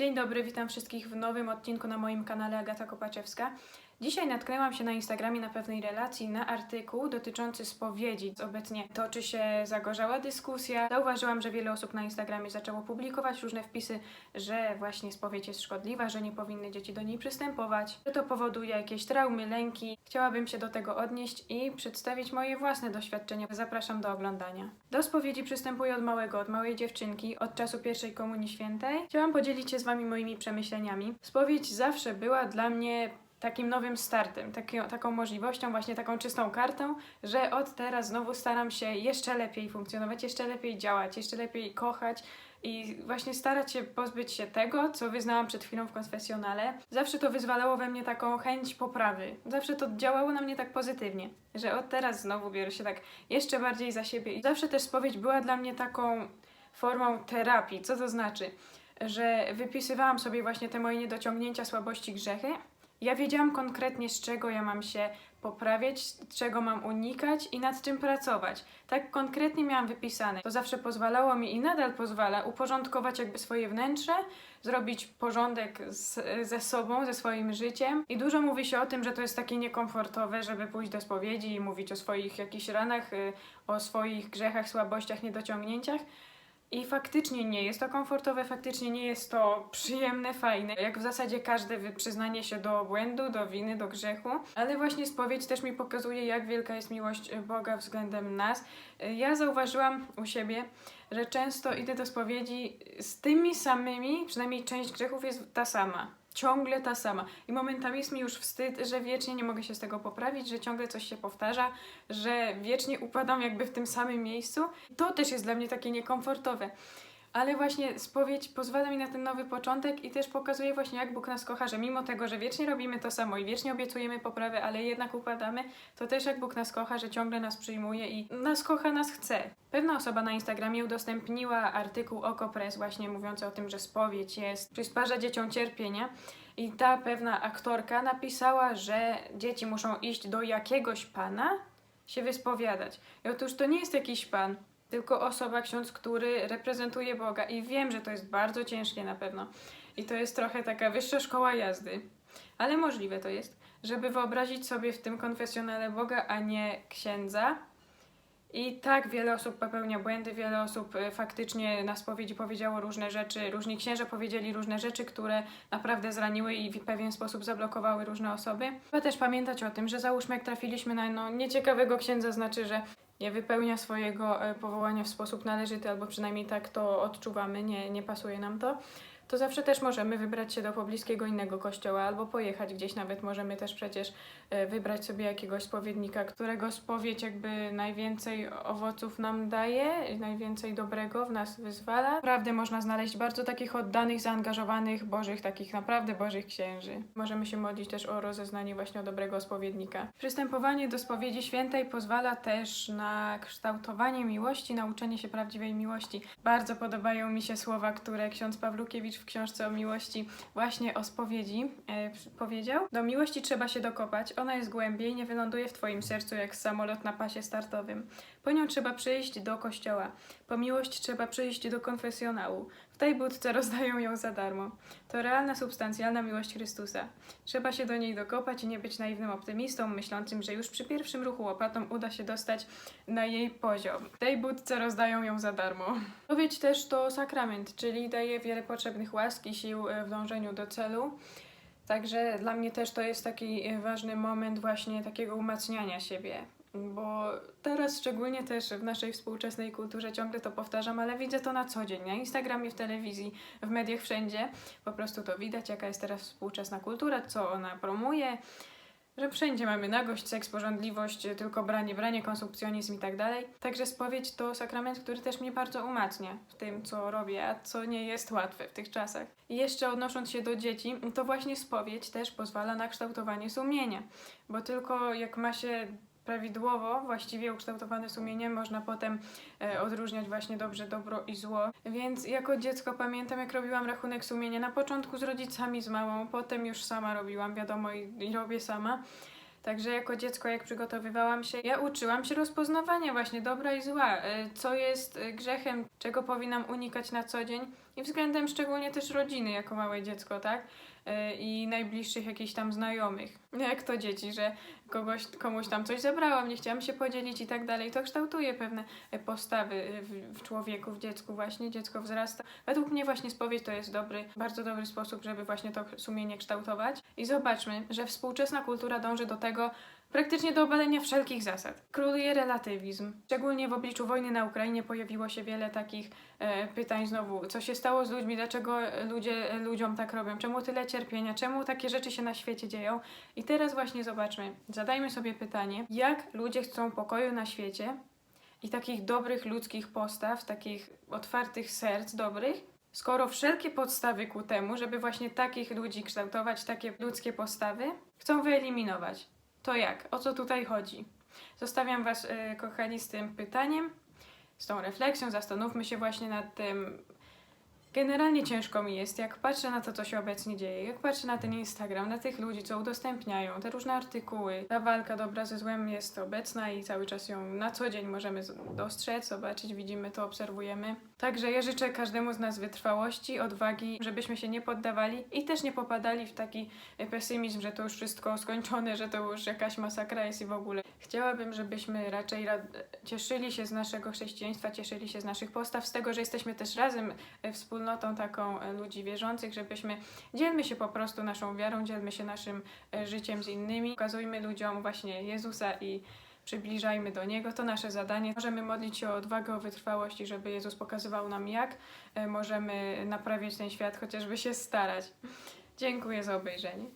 Dzień dobry, witam wszystkich w nowym odcinku na moim kanale Agata Kopaczewska. Dzisiaj natknęłam się na Instagramie na pewnej relacji na artykuł dotyczący spowiedzi. Obecnie toczy się zagorzała dyskusja. Zauważyłam, że wiele osób na Instagramie zaczęło publikować różne wpisy, że właśnie spowiedź jest szkodliwa, że nie powinny dzieci do niej przystępować, że to powoduje jakieś traumy, lęki. Chciałabym się do tego odnieść i przedstawić moje własne doświadczenia. Zapraszam do oglądania. Do spowiedzi przystępuję od małego, od małej dziewczynki, od czasu pierwszej komunii świętej. Chciałam podzielić się z Wami moimi przemyśleniami. Spowiedź zawsze była dla mnie takim nowym startem, taki, taką możliwością, właśnie taką czystą kartą, że od teraz znowu staram się jeszcze lepiej funkcjonować, jeszcze lepiej działać, jeszcze lepiej kochać i właśnie starać się pozbyć się tego, co wyznałam przed chwilą w konfesjonale. Zawsze to wyzwalało we mnie taką chęć poprawy. Zawsze to działało na mnie tak pozytywnie, że od teraz znowu biorę się tak jeszcze bardziej za siebie. I zawsze też spowiedź była dla mnie taką formą terapii. Co to znaczy? Że wypisywałam sobie właśnie te moje niedociągnięcia, słabości, grzechy ja wiedziałam konkretnie, z czego ja mam się poprawiać, czego mam unikać i nad czym pracować. Tak konkretnie miałam wypisane. To zawsze pozwalało mi i nadal pozwala uporządkować jakby swoje wnętrze, zrobić porządek z, ze sobą, ze swoim życiem. I dużo mówi się o tym, że to jest takie niekomfortowe, żeby pójść do spowiedzi i mówić o swoich jakichś ranach, y, o swoich grzechach, słabościach, niedociągnięciach. I faktycznie nie jest to komfortowe, faktycznie nie jest to przyjemne, fajne, jak w zasadzie każde przyznanie się do błędu, do winy, do grzechu. Ale właśnie spowiedź też mi pokazuje, jak wielka jest miłość Boga względem nas. Ja zauważyłam u siebie, że często idę do spowiedzi z tymi samymi, przynajmniej część grzechów jest ta sama ciągle ta sama. I momentami jest mi już wstyd, że wiecznie nie mogę się z tego poprawić, że ciągle coś się powtarza, że wiecznie upadam jakby w tym samym miejscu. To też jest dla mnie takie niekomfortowe. Ale właśnie spowiedź pozwala mi na ten nowy początek i też pokazuje właśnie, jak Bóg nas kocha, że mimo tego, że wiecznie robimy to samo i wiecznie obiecujemy poprawę, ale jednak upadamy, to też jak Bóg nas kocha, że ciągle nas przyjmuje i nas kocha, nas chce. Pewna osoba na Instagramie udostępniła artykuł Okopres właśnie mówiący o tym, że spowiedź jest, przysparza dzieciom cierpienia. I ta pewna aktorka napisała, że dzieci muszą iść do jakiegoś pana się wyspowiadać. I otóż to nie jest jakiś pan, tylko osoba, ksiądz, który reprezentuje Boga. I wiem, że to jest bardzo ciężkie na pewno. I to jest trochę taka wyższa szkoła jazdy. Ale możliwe to jest, żeby wyobrazić sobie w tym konfesjonale Boga, a nie księdza. I tak wiele osób popełnia błędy, wiele osób e, faktycznie na spowiedzi powiedziało różne rzeczy, różni księża powiedzieli różne rzeczy, które naprawdę zraniły i w pewien sposób zablokowały różne osoby. Trzeba też pamiętać o tym, że załóżmy jak trafiliśmy na no, nieciekawego księdza, znaczy, że nie wypełnia swojego e, powołania w sposób należyty, albo przynajmniej tak to odczuwamy, nie, nie pasuje nam to, to zawsze też możemy wybrać się do pobliskiego innego kościoła, albo pojechać gdzieś, nawet możemy też przecież e, wybrać sobie jakiegoś spowiednika, którego spowiedź jakby najwięcej owoców nam daje, najwięcej dobrego w nas wyzwala. Naprawdę można znaleźć bardzo takich oddanych, zaangażowanych, bożych, takich naprawdę bożych księży. Możemy się modlić też o rozeznanie właśnie o dobrego spowiednika. Przystępowanie do spowiedzi świętej pozwala też na kształtowanie miłości, nauczenie się prawdziwej miłości. Bardzo podobają mi się słowa, które ksiądz Pawlukiewicz w książce o miłości właśnie o spowiedzi e, powiedział. Do miłości trzeba się dokopać, ona jest głębiej, nie wyląduje w twoim sercu jak samolot na pasie startowym. Po nią trzeba przyjść do kościoła, po miłość trzeba przyjść do konfesjonału. Tej budce rozdają ją za darmo. To realna, substancjalna miłość Chrystusa. Trzeba się do niej dokopać i nie być naiwnym optymistą, myślącym, że już przy pierwszym ruchu łopatą uda się dostać na jej poziom. Tej budce rozdają ją za darmo. Spowiedź też to sakrament, czyli daje wiele potrzebnych łask i sił e, w dążeniu do celu. Także dla mnie też to jest taki e, ważny moment właśnie takiego umacniania siebie. Bo teraz szczególnie też w naszej współczesnej kulturze ciągle to powtarzam, ale widzę to na co dzień, na Instagramie, w telewizji, w mediach, wszędzie. Po prostu to widać, jaka jest teraz współczesna kultura, co ona promuje, że wszędzie mamy nagość, seks, porządliwość, tylko branie, branie, konsumpcjonizm i tak dalej. Także spowiedź to sakrament, który też mnie bardzo umacnia w tym, co robię, a co nie jest łatwe w tych czasach. I jeszcze odnosząc się do dzieci, to właśnie spowiedź też pozwala na kształtowanie sumienia, bo tylko jak ma się prawidłowo, właściwie ukształtowane sumienie, można potem e, odróżniać właśnie dobrze, dobro i zło. Więc jako dziecko pamiętam, jak robiłam rachunek sumienia, na początku z rodzicami, z mamą, potem już sama robiłam, wiadomo, i, i robię sama. Także jako dziecko, jak przygotowywałam się, ja uczyłam się rozpoznawania właśnie dobra i zła, e, co jest e, grzechem, czego powinnam unikać na co dzień. i względem szczególnie też rodziny jako małe dziecko, tak? E, I najbliższych jakichś tam znajomych. Jak to dzieci, że kogoś, komuś tam coś zabrałam, nie chciałam się podzielić i tak dalej. To kształtuje pewne e, postawy w, w człowieku, w dziecku właśnie. Dziecko wzrasta. Według mnie właśnie spowiedź to jest dobry, bardzo dobry sposób, żeby właśnie to sumienie kształtować. I zobaczmy, że współczesna kultura dąży do tego, praktycznie do obalenia wszelkich zasad. Króluje relatywizm. Szczególnie w obliczu wojny na Ukrainie pojawiło się wiele takich e, pytań znowu. Co się stało z ludźmi? Dlaczego ludzie ludziom tak robią? Czemu tyle cierpienia? Czemu takie rzeczy się na świecie dzieją? I teraz właśnie zobaczmy. Zadajmy sobie pytanie, jak ludzie chcą pokoju na świecie i takich dobrych ludzkich postaw, takich otwartych serc dobrych, skoro wszelkie podstawy ku temu, żeby właśnie takich ludzi kształtować, takie ludzkie postawy, chcą wyeliminować. To jak? O co tutaj chodzi? Zostawiam Was, e, kochani, z tym pytaniem, z tą refleksją. Zastanówmy się właśnie nad tym. Generalnie ciężko mi jest, jak patrzę na to, co się obecnie dzieje, jak patrzę na ten Instagram, na tych ludzi, co udostępniają, te różne artykuły. Ta walka dobra ze złem jest obecna i cały czas ją na co dzień możemy dostrzec, zobaczyć, widzimy to, obserwujemy. Także ja życzę każdemu z nas wytrwałości, odwagi, żebyśmy się nie poddawali i też nie popadali w taki e, pesymizm, że to już wszystko skończone, że to już jakaś masakra jest i w ogóle. Chciałabym, żebyśmy raczej ra- cieszyli się z naszego chrześcijaństwa, cieszyli się z naszych postaw, z tego, że jesteśmy też razem e, wspólnotą taką e, ludzi wierzących, żebyśmy dzielmy się po prostu naszą wiarą, dzielmy się naszym e, życiem z innymi, pokazujmy ludziom właśnie Jezusa i przybliżajmy do Niego. To nasze zadanie. Możemy modlić się o odwagę, o wytrwałość i żeby Jezus pokazywał nam, jak e, możemy naprawiać ten świat, chociażby się starać. Dziękuję za obejrzenie.